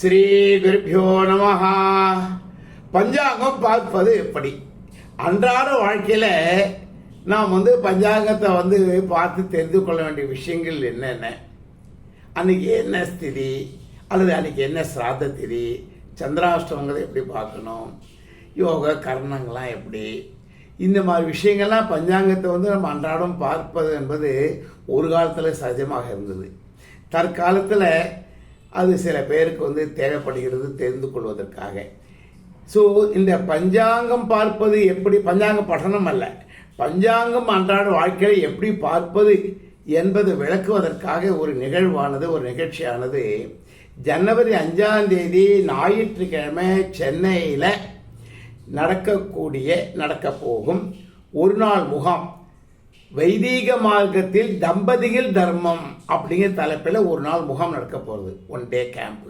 ஸ்ரீ குருப்பியோ நமஹா. பஞ்சாங்கம் பார்ப்பது எப்படி? அன்றாட வாழ்க்கையில் நாம் வந்து பஞ்சாங்கத்தை வந்து பார்த்து தெரிந்து கொள்ள வேண்டிய விஷயங்கள் என்னென்ன? அன்னைக்கு என்ன ஸ்திதி? அல்லது அன்னைக்கு என்ன சிராத திதி? சந்திராஷ்டமங்களை எப்படி பார்க்கணும்? யோக கர்ணங்கள்லாம் எப்படி? இந்த மாதிரி விஷயங்கள்லாம் பஞ்சாங்கத்தை வந்து நம்ம அன்றாடம் பார்ப்பது என்பது ஒரு காலத்தில் சகஜமாக இருந்தது. தற்காலத்தில் அது சில பேருக்கு வந்து தேவைப்படுகிறது தெரிந்து கொள்வதற்காக. ஸோ இந்த பஞ்சாங்கம் பார்ப்பது எப்படி பஞ்சாங்க பఠனம் அல்ல. பஞ்சாங்கம் அன்றாட வாழ்க்கையை எப்படி பார்ப்பது என்பதை விளக்குவதற்காக ஒரு நிகழ்வானது ஒரு நிகழ்ச்சியானது. ஜனவரி அஞ்சாம் தேதி ஞாயிற்றுக்கிழமை சென்னையில் நடக்கக்கூடிய நடக்க போகும் ஒரு நாள் முகாம். வைதீக மார்க்கத்தில் தம்பதிகள் தர்மம் அப்படிங்கிற தலைப்பில் ஒரு நாள் முகாம் நடக்க போகிறது ஒன் டே கேம்ப்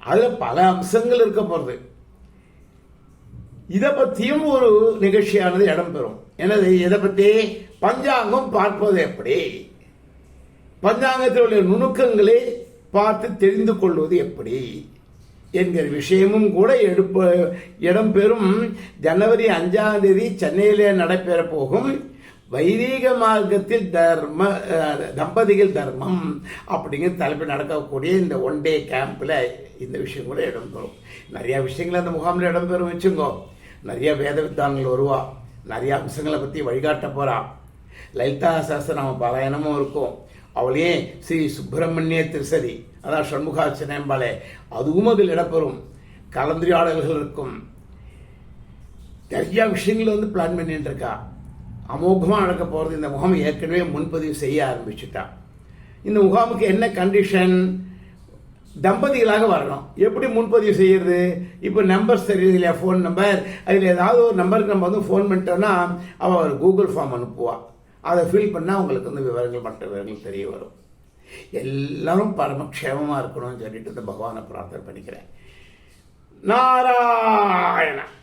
அதில் பல அம்சங்கள் இருக்க போகிறது இதை பற்றியும் ஒரு நிகழ்ச்சியானது இடம்பெறும் எனது இதை பற்றி பஞ்சாங்கம் பார்ப்பது எப்படி? பஞ்சாங்கத்தில் உள்ள நுணுக்கங்களை பார்த்து தெரிந்து கொள்வது எப்படி? என்கிற விஷயமும் கூட எடுப்ப இடம்பெறும் ஜனவரி அஞ்சாம் தேதி சென்னையிலே நடைபெற போகும். வைதீக மார்க்கத்தில் தர்ம தம்பதிகள் தர்மம் அப்படிங்கிற தலைப்பில் நடக்கக்கூடிய இந்த ஒன் டே கேம்பில் இந்த விஷயம் கூட இடம்பெறும். நிறையா விஷயங்கள் அந்த முகாமில் இடம்பெறும் வச்சுங்கோ நிறையா வேத வித்தான்கள் வருவா. நிறைய அம்சங்களை பற்றி வழிகாட்ட போகிறான் லலிதா சாஸ்திரநாம பாராயணமும் இருக்கும். அவளையே ஸ்ரீ சுப்பிரமணிய திருசதி. அதான் சண்முகாச்சனம்பாலே அதுவும் அதில் இடம்பெறும். கலந்துரையாடல்கள் இருக்கும். நிறையா விஷயங்கள் வந்து பிளான் பண்ணிட்டு இருக்கா. அமோகமாக நடக்க போகிறது இந்த முகாம் ஏற்கனவே முன்பதிவு செய்ய ஆரம்பிச்சுட்டா. இந்த முகாமுக்கு என்ன கண்டிஷன் தம்பதிகளாக வரணும். எப்படி முன்பதிவு செய்யறது? இப்போ நம்பர்ஸ் தெரியுது இல்லையா? ஃபோன் நம்பர் அதில் ஏதாவது ஒரு நம்பருக்கு நம்ம வந்து ஃபோன் பண்ணிட்டோன்னா அவள் ஒரு கூகுள் ஃபார்ம் அனுப்புவாள் அதை ஃபில் பண்ணால் உங்களுக்கு வந்து விவரங்கள் மற்ற விவரங்கள் தெரிய வரும். எல்லாரும் பரமக்ஷேமமாக இருக்கணும்னு சொல்லிட்டு இந்த பகவானை பிரார்த்தனை பண்ணிக்கிறேன். நாராயணன்